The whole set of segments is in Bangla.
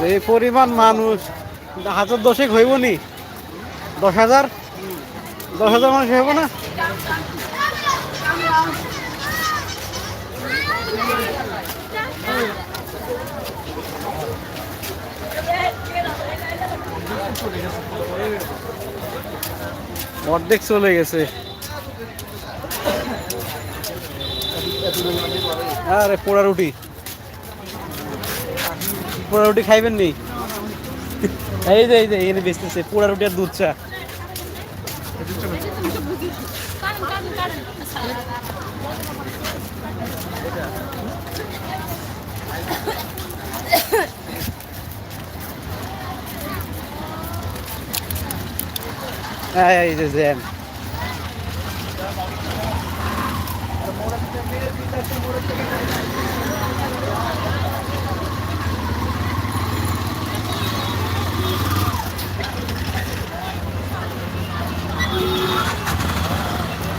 যে পরিমাণ মানুষ, হাজার দশেক হইব নি? দশ হাজার? দশ হাজার মানুষ হইব না? অর্ধেক চলে গেছে। আরে পোড়া রুটি। পোড়া রুটি খাইবেন নি? এই যে এই যে, এখানে বেচতেছে, পোড়া রুটি আর দুধ চা। এই যে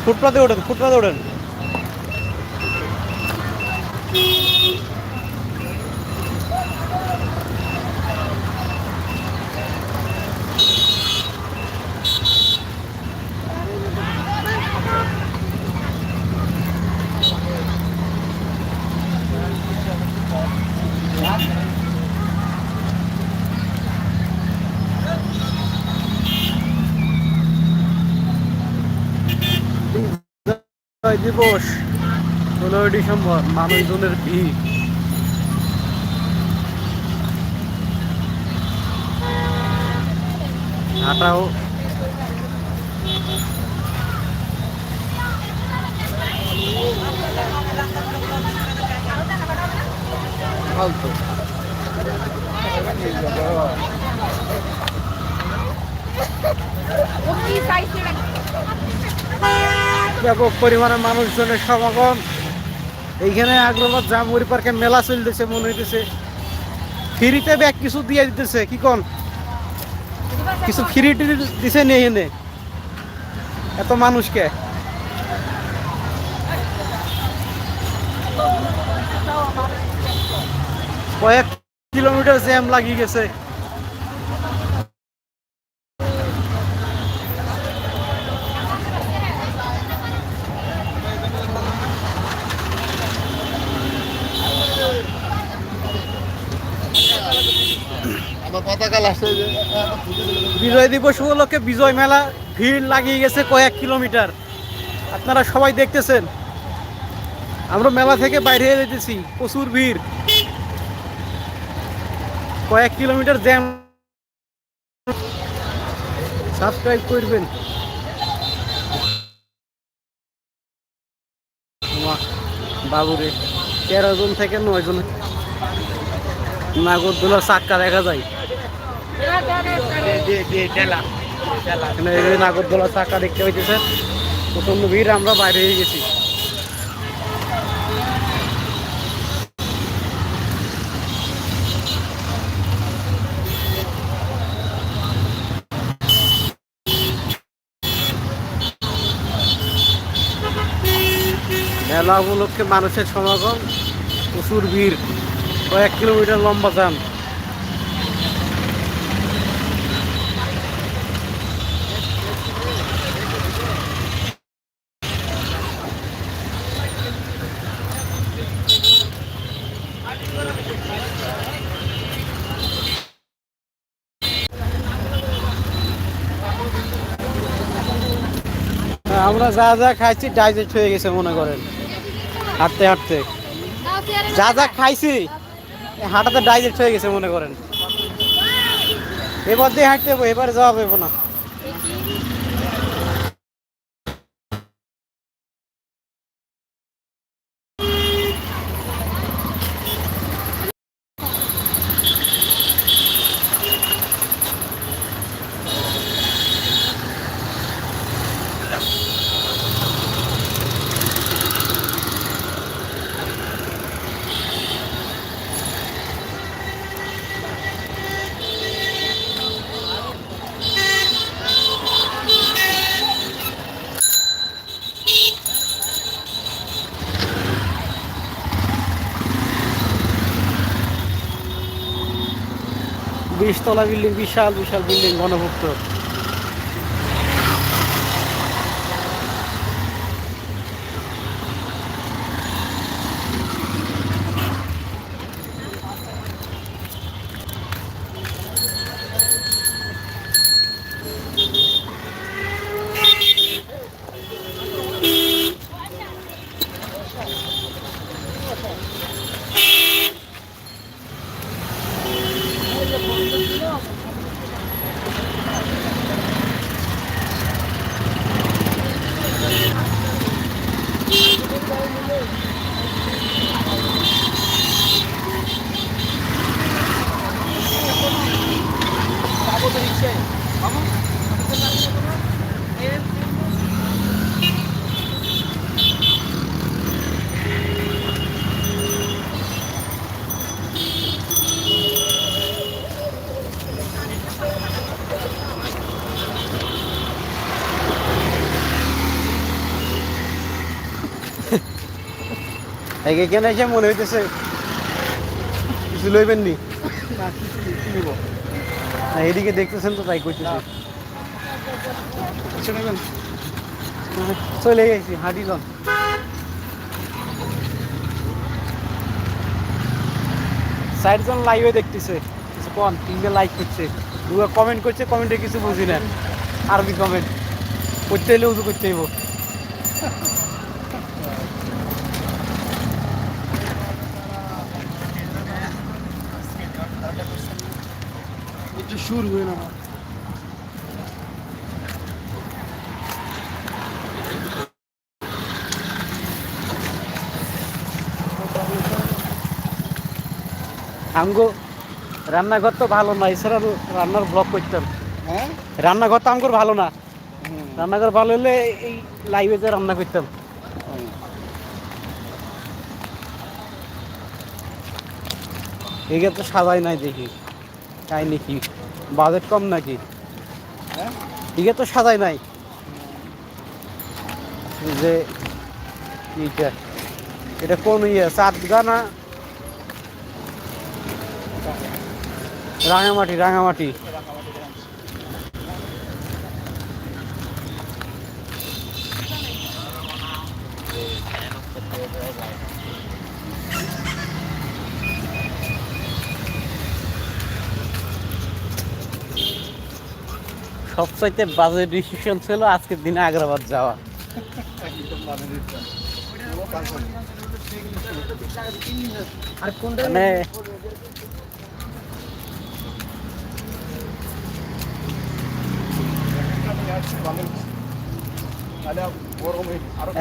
ফুটপাতে ওঠেন ফুটপাতে ওঠেন বিজয় দিবস ষোলোই ডিসেম্বর মানুষজনের ভিড়। হাঁটাও ফালতু। ব্যাপক পরিমাণে মানুষজনের সমাগম। এইখানে আগ্রবাদ জামুরি পার্কে মেলা চলতেছে, মনে হইতেছে। ফ্রিতে ব্যাগ কিছু দিয়ে দিতেছে, কি কোন? কিছু ফ্রি দিছে নি এখানে? এত মানুষকে। কয়েক কিলোমিটার জ্যাম লাগিয়ে গেছে। বিজয় দিবস উপলক্ষে বিজয় মেলা ভিড় লাগিয়ে গেছে কয়েক কিলোমিটার। আপনারা সবাই দেখতেছেন। আমরা মেলা থেকে বাইরে যেতেছি, প্রচুর ভিড়। কয়েক কিলোমিটার জ্যাম। সাবস্ক্রাইব করবেন। বাবুরে। তেরো জন থেকে নয় জন। নাগরদোলা চাক্কা দেখা যায়। এখানে নাগরদোলা চাকা দেখতে পাইতেছেন প্রচণ্ড ভিড়, আমরা বাইরে হয়ে গেছি। মেলা উপলক্ষে মানুষের সমাগম, প্রচুর ভিড়। কয়েক কিলোমিটার লম্বা যান। আমরা যা যা খাইছি ডাইজেস্ট হয়ে গেছে মনে করেন। হাঁটতে হাঁটতে। যা যা খাইছি হাঁটাতে ডাইজেস্ট হয়ে গেছে মনে করেন। এবার দিয়ে হাঁটতে এবার যাওয়া যাব না। বিশ তলা বিল্ডিং বিশাল বিশাল বিল্ডিং গণভুক্ত। এখানে এসে মনে হইতেছে, কিছু লইবেন নি? এদিকে দেখতেছেন তো, তাই করতেছি চলে গেছি, হাঁটি লন। চারজন লাইভে দেখতেছে, কিছু কন, তিনটে লাইক করছে। দুটো কমেন্ট করছে কমেন্টে কিছু বুঝি না। আরবি কমেন্ট করতে হলে উজু করতে হইব। একটু সুর হয়ে না আমগো রান্নাঘর তো ভালো না এছাড়া রান্নার ব্লগ করতাম। হ্যাঁ? রান্নাঘর তো আমগোর ভালো না। রান্নাঘর ভালো হলে এই লাইভে যে রান্না করতাম। এগুলো তো সাজাই নাই দেখি। তাই নাকি? বাজেট কম নাকি? এগুলো তো সাজাই নাই। যে এইটা এটা কোন ইয়ে চাঁদগা না? রাঙামাটি রাঙামাটি। সবচাইতে বাজে ডিসিশন ছিল আজকের দিনে আগ্রাবাদ যাওয়া। মানে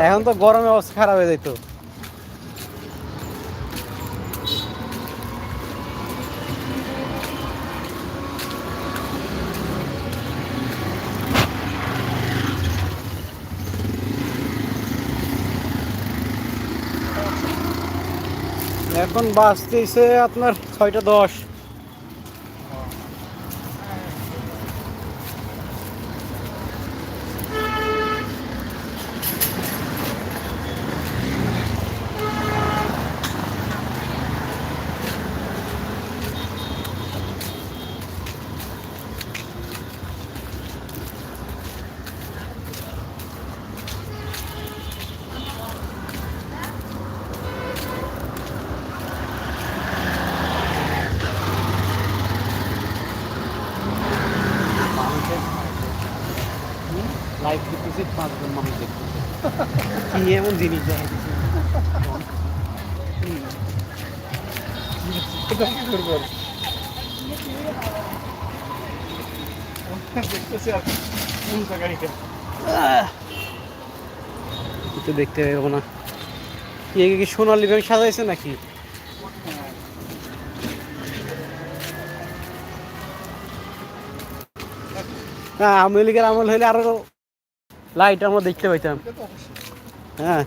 এখন তো গরমে অবস্থা খারাপ হয়ে যেত এখন বাজতেছে আপনার ছয়টা দশ লাইভ দেখতেছি পাঁচজন মানুষ দেখতেছে কি এমন জিনিস? তো দেখতে পাবো না কি সোনালি ব্যাংক সাজাইছে নাকি? না আওয়ামী লীগের আমল হইলে আরও লাইট আমরা দেখতে পাইতাম। হ্যাঁ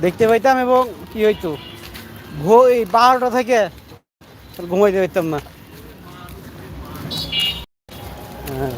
দেখতে পাইতাম এবং কি হইতো? ঘো এই বারোটা থেকে ঘুমাইতে পারতাম না। হ্যাঁ।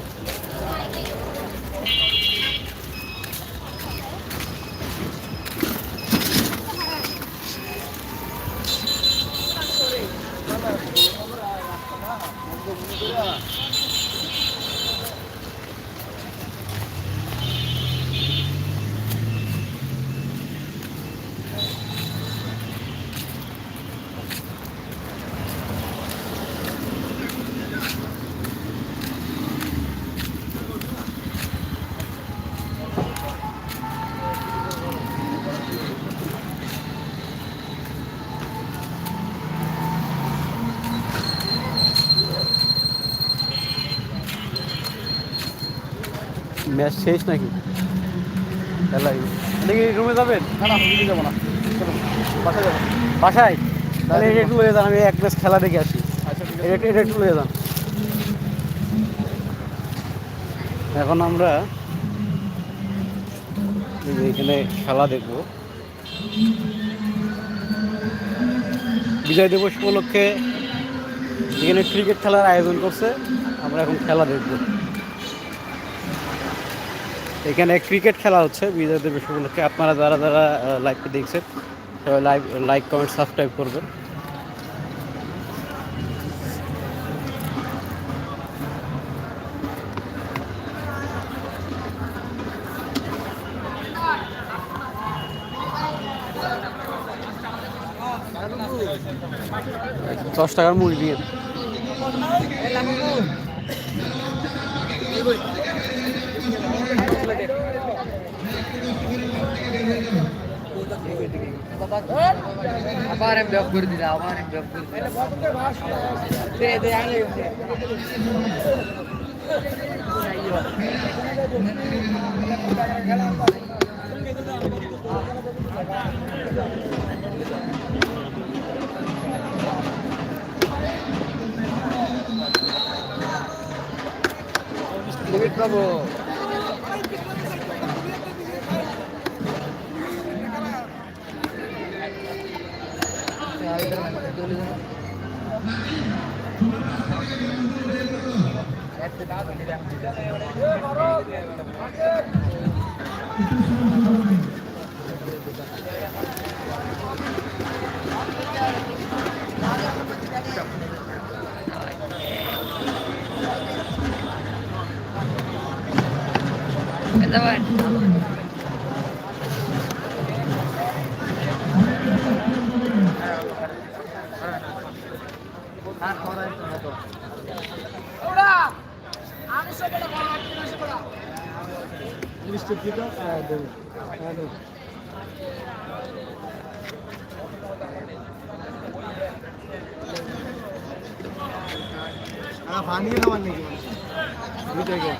ম্যাচ শেষ নাকি? খেলাই নাকি রুমে যাবেন? না না যাব না। চলো বাসা যাব। বাসায়? তাহলে এটা একটু লয়ে যান আমি এক ম্যাচ খেলা দেখে আসি। আচ্ছা এটা এটা একটু লয়ে যান। এখন আমরা এখানে খেলা দেখব। বিজয় দিবস উপলক্ষে এখানে ক্রিকেট খেলার আয়োজন করছে। আমরা এখন খেলা দেখব। এখানে ক্রিকেট খেলা হচ্ছে। বিজয় দিবস উপলক্ষে আপনারা যারা যারা লাইভটি দেখছেন লাইভ লাইক কমেন্ট সাবস্ক্রাইব করবেন। দশ টাকার মুড়ি দিয়ে। আবার আমি ব্লক করে দিলাম আবার আমি ব্লক করে দিলাম দে দে আইলে давай. চল্লিশটা হ্যাঁ, ফিটা হ্যাঁ, ভাঙিয়ে নেওয়ার নাকি? দুটাকে